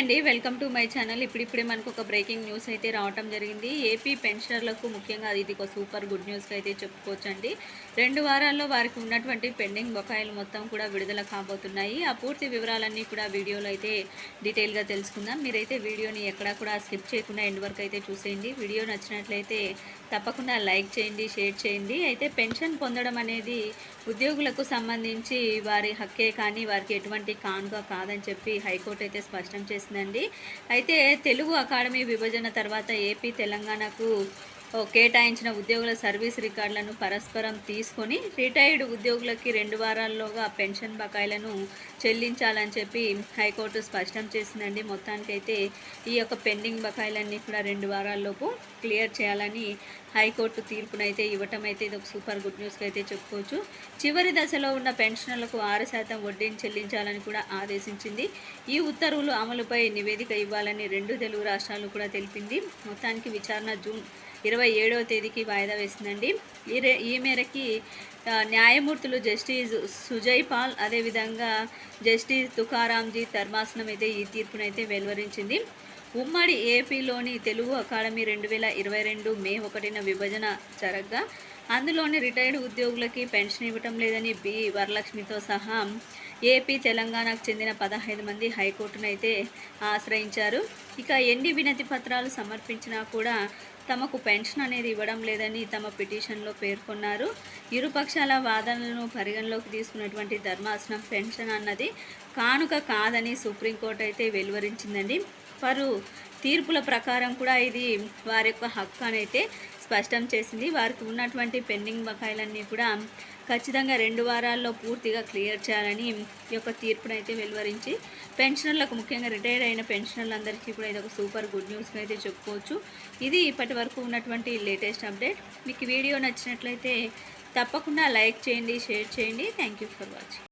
అండి welcome to my channel. ఇప్పుడిప్పుడే మనకు ఒక బ్రేకింగ్ న్యూస్ అయితే రావటం జరిగింది. ఏపీ పెన్షనర్లకు ముఖ్యంగా ఇది ఒక సూపర్ గుడ్ న్యూస్గా అయితే చెప్పుకోవచ్చండి. రెండు వారాల్లో వారికి ఉన్నటువంటి పెండింగ్ బకాయిలు మొత్తం కూడా విడుదల కాబోతున్నాయి. ఆ పూర్తి వివరాలన్నీ కూడా వీడియోలో అయితే డీటెయిల్గా తెలుసుకుందాం. మీరైతే వీడియోని ఎక్కడా కూడా స్కిప్ చేయకుండా ఎండ్ వరకు అయితే చూసేయండి. వీడియో నచ్చినట్లయితే తప్పకుండా లైక్ చేయండి షేర్ చేయండి. అయితే పెన్షన్ పొందడం అనేది ఉద్యోగులకు సంబంధించి వారి హక్కే కానీ వారికి ఎటువంటి కానుక కాదని చెప్పి హైకోర్టు అయితే స్పష్టం చేసిందండి అయితే తెలుగు అకాడమీ విభజన తర్వాత ఏపీ తెలంగాణకు కేటాయించిన ఉద్యోగుల సర్వీస్ రికార్డులను పరస్పరం తీసుకొని రిటైర్డ్ ఉద్యోగులకి రెండు వారాల్లోగా పెన్షన్ బకాయిలను చెల్లించాలని చెప్పి హైకోర్టు స్పష్టం చేసిందండి. మొత్తానికైతే ఈ యొక్క పెండింగ్ బకాయిలన్నీ కూడా రెండు వారాల్లోపు క్లియర్ చేయాలని హైకోర్టు తీర్పునైతే ఇవ్వటం అయితే ఇది ఒక సూపర్ గుడ్ న్యూస్గా అయితే చెప్పుకోవచ్చు. చివరి దశలో ఉన్న పెన్షనర్లకు ఆరు శాతం వడ్డీని చెల్లించాలని కూడా ఆదేశించింది. ఈ ఉత్తర్వులు అమలుపై నివేదిక ఇవ్వాలని రెండు తెలుగు రాష్ట్రాలు కూడా తెలిపింది. మొత్తానికి విచారణ జూన్ ఇరవై ఏడవ తేదీకి వాయిదా వేసిందండి. ఈ ఈ మేరకి న్యాయమూర్తులు జస్టిస్ సుజయ్ పాల్ అదేవిధంగా జస్టిస్ తుకారాంజీ ధర్మాసనం అయితే ఈ తీర్పునైతే వెలువరించింది. ఉమ్మడి ఏపీలోని తెలుగు అకాడమీ రెండు వేల ఇరవై రెండు మే ఒకటిన విభజన జరగ్గా. అందులోని రిటైర్డ్ ఉద్యోగులకి పెన్షన్ ఇవ్వటం లేదని బి. వరలక్ష్మితో సహా ఏపీ తెలంగాణకు చెందిన పదహైదు మంది హైకోర్టునైతే ఆశ్రయించారు. ఇక ఎన్ని వినతి పత్రాలు సమర్పించినా కూడా తమకు పెన్షన్ అనేది ఇవ్వడం లేదని తమ పిటిషన్లో పేర్కొన్నారు. ఇరుపక్షాల వాదనలను పరిగణలోకి తీసుకున్నటువంటి ధర్మాసనం పెన్షన్ అన్నది కానుక కాదని సుప్రీంకోర్టు అయితే వెలువరించిందండి. వారు తీర్పుల ప్రకారం కూడా ఇది వారి యొక్క హక్కు అనైతే స్పష్టం చేసింది. వారికి ఉన్నటువంటి పెండింగ్ బకాయిలన్నీ కూడా ఖచ్చితంగా రెండు వారాల్లో పూర్తిగా క్లియర్ చేయాలని ఈ యొక్క తీర్పునైతే వెలువరించి పెన్షనర్లకు ముఖ్యంగా రిటైర్ అయిన పెన్షనర్లందరికీ కూడా ఇది ఒక సూపర్ గుడ్ న్యూస్గా అయితే చెప్పుకోవచ్చు. ఇది ఇప్పటి వరకు ఉన్నటువంటి లేటెస్ట్ అప్డేట్. మీకు వీడియో నచ్చినట్లయితే తప్పకుండా లైక్ చేయండి షేర్ చేయండి. Thank you for watching.